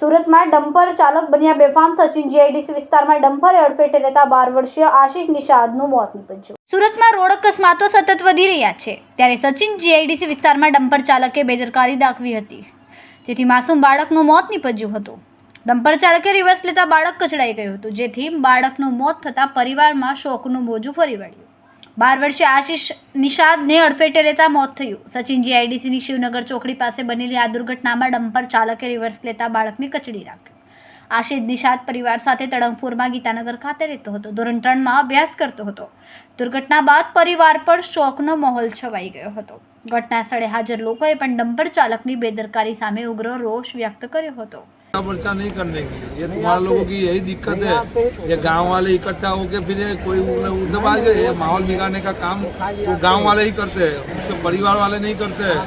સુરતમાં ડમ્પર ચાલક બન્યા બેફામ સચિન જીઆઈડીસી વિસ્તારમાં ડમ્પરે અડફેટે રહેતા બાર વર્ષીય આશિષ નિષાદનું મોત નીપજ્યું. સુરતમાં રોડ અકસ્માતો સતત વધી રહ્યા છે. ત્યારે સચિન જીઆઈડીસી વિસ્તારમાં ડમ્પર ચાલકે બેદરકારી દાખવી હતી. જેથી માસૂમ બાળકનું મોત નીપજ્યું હતું. ડમ્પર ચાલકે રિવર્સ લેતા બાળક કચડાઈ ગયું હતું. જેથી બાળકનું મોત થતાં પરિવારમાં શોકનું મોજું ફરી વળ્યું. બાર વર્ષે આશિષ નિષાદને અડફેટે રહેતા મોત થયું. સચિન જીઆઈડીસીની શિવનગર ચોકડી પાસે બનેલી આ દુર્ઘટનામાં ડમ્પર ચાલકે રિવર્સ લેતા બાળકને કચડી રાખ્યું આશિષ નિષાદ પરિવાર સાથે તળંગપુરમાં ગીતાનગર ખાતે રહેતો હતો. ધોરણ ત્રણમાં અભ્યાસ કરતો હતો. દુર્ઘટના બાદ પરિવાર પર શોકનો માહોલ છવાઈ ગયો હતો. ઘટના સ્થળે હાજર લોકોએ પણ ડમ્પર ચાલકની બેદરકારી સામે ઉગ્ર રોષ વ્યક્ત કર્યો હતો. पर्चा नहीं करने की। ये तुम्हारे लोगों की यही दिक्कत है। ये गाँव वाले इकट्ठा होके फिर कोई आ गए। ये माहौल बिगाड़ने का काम वो गाँव वाले ही करते हैं। उसके परिवार वाले नहीं करते हैं।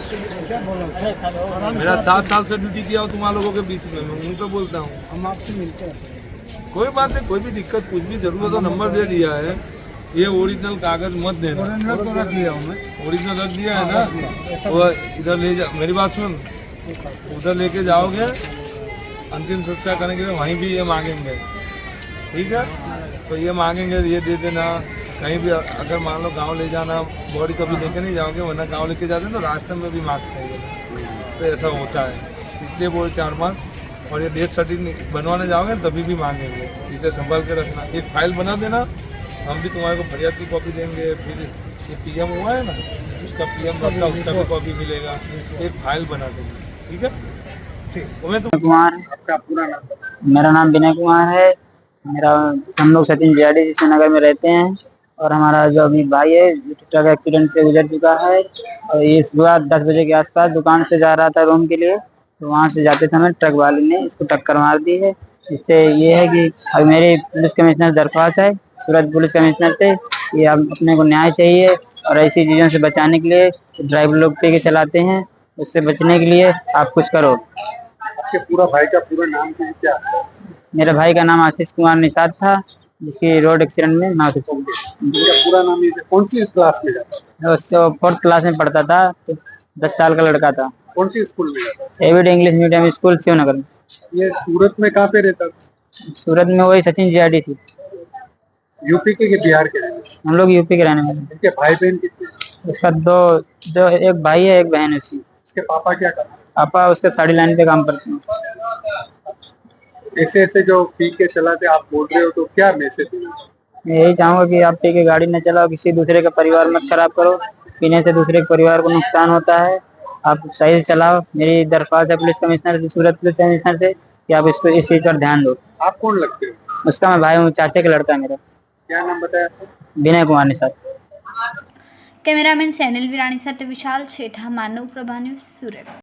मेरा सात साल से ड्यूटी किया हूँ तुम्हारे लोगों के बीच में। मैं उन पे बोलता हूँ। हम आपसे मिलते हैं। कोई बात नहीं कोई भी दिक्कत कुछ भी ज़रूरत हो नंबर दे दिया है। ये ओरिजिनल कागज़ मत देना। ओरिजिनल तो रख हूँ दिया है ना? वो इधर ले जा मेरी बात सुन। उधर लेके जाओगे अंतिम संस्कार करने के लिए वहीं भी ये मांगेंगे। ठीक है? तो ये मांगेंगे, ये दे देना। कहीं भी अगर मान लो गाँव ले जाना, बॉडी कभी लेके नहीं जाओगे, वरना गाँव लेके जाते हैं तो रास्ते में भी मांगते हैं तो ऐसा होता है। इसलिए बोल चार मास और ये डेथ सर्टिफिकेट बनवाने जाओगे तभी भी मांगेंगे। इसलिए संभाल के रखना। एक फ़ाइल बना देना। हम भी तुम्हारे को फरियाद की कॉपी देंगे। फिर ये पीएम हुआ है ना, उसका पीएम बनता उसका भी कॉपी मिलेगा। एक फ़ाइल बना देंगे। ठीक है? कुमार आपका पूरा नाम। मेरा नाम विनय कुमार है। मेरा, हम लोग सचिन जियाडी नगर में रहते हैं। और हमारा जो अभी भाई है, जो ट्रक एक्सीडेंट से गुजर चुका है, और ये सुबह दस बजे के आसपास दुकान से जा रहा था रूम के लिए तो वहाँ से जाते समय ट्रक वाले ने इसको टक्कर मार दी है। इससे ये है कि अब मेरी पुलिस कमिश्नर दरख्वास्त है सूरत पुलिस कमिश्नर से कि अब अपने को न्याय चाहिए, और ऐसी चीज़ों से बचाने के लिए ड्राइवर लोग पे के चलाते हैं। उससे बचने के लिए आप कुछ करो। आपके पूरा भाई का पूरा नाम क्या है? क्या? मेरे भाई का नाम आशीष कुमार निषाद था जिसकी रोड एक्सीडेंट में मौत हो गई। पूरा नाम ये कौन सी क्लास में जाता? फोर्थ क्लास में पढ़ता था तो दस साल का लड़का था। कौन सी स्कूल में avid English medium school Shivnagar. में ये सूरत में कहाँ पे रहता था? सूरत में वही सचिन जीआरडी थी। यूपी के बिहार के रहने हम लोग यूपी के रहने वाले। भाई बहन कितने उसका दो दो एक भाई है एक बहन है उसकी। इसके पापा क्या करते आपा उसके साड़ी लाइन पे काम करते हैं। ऐसे ऐसे जो पी के चलाते आप बोल रहे हो तो क्या मैसेज मैं यही चाहूँगा कि आप पी के गाड़ी न चलाओ किसी दूसरे के परिवार मत खराब करो। पीने से दूसरे के परिवार को नुकसान होता है। आप सही से चलाओ। मेरी दरख्वास्त है पुलिस कमिश्नर से सूरत पुलिस कमिश्नर से कि आप इसको इस चीज़ पर ध्यान दो। आप कौन लगते हो? उसका मैं भाई हूँ चाचे का लड़का मेरा। क्या नाम बताया विनय कुमार ने साहब कैमरामैन सैनिल वीरानी साथ विशाल शेठा मानव प्रभा सूरत।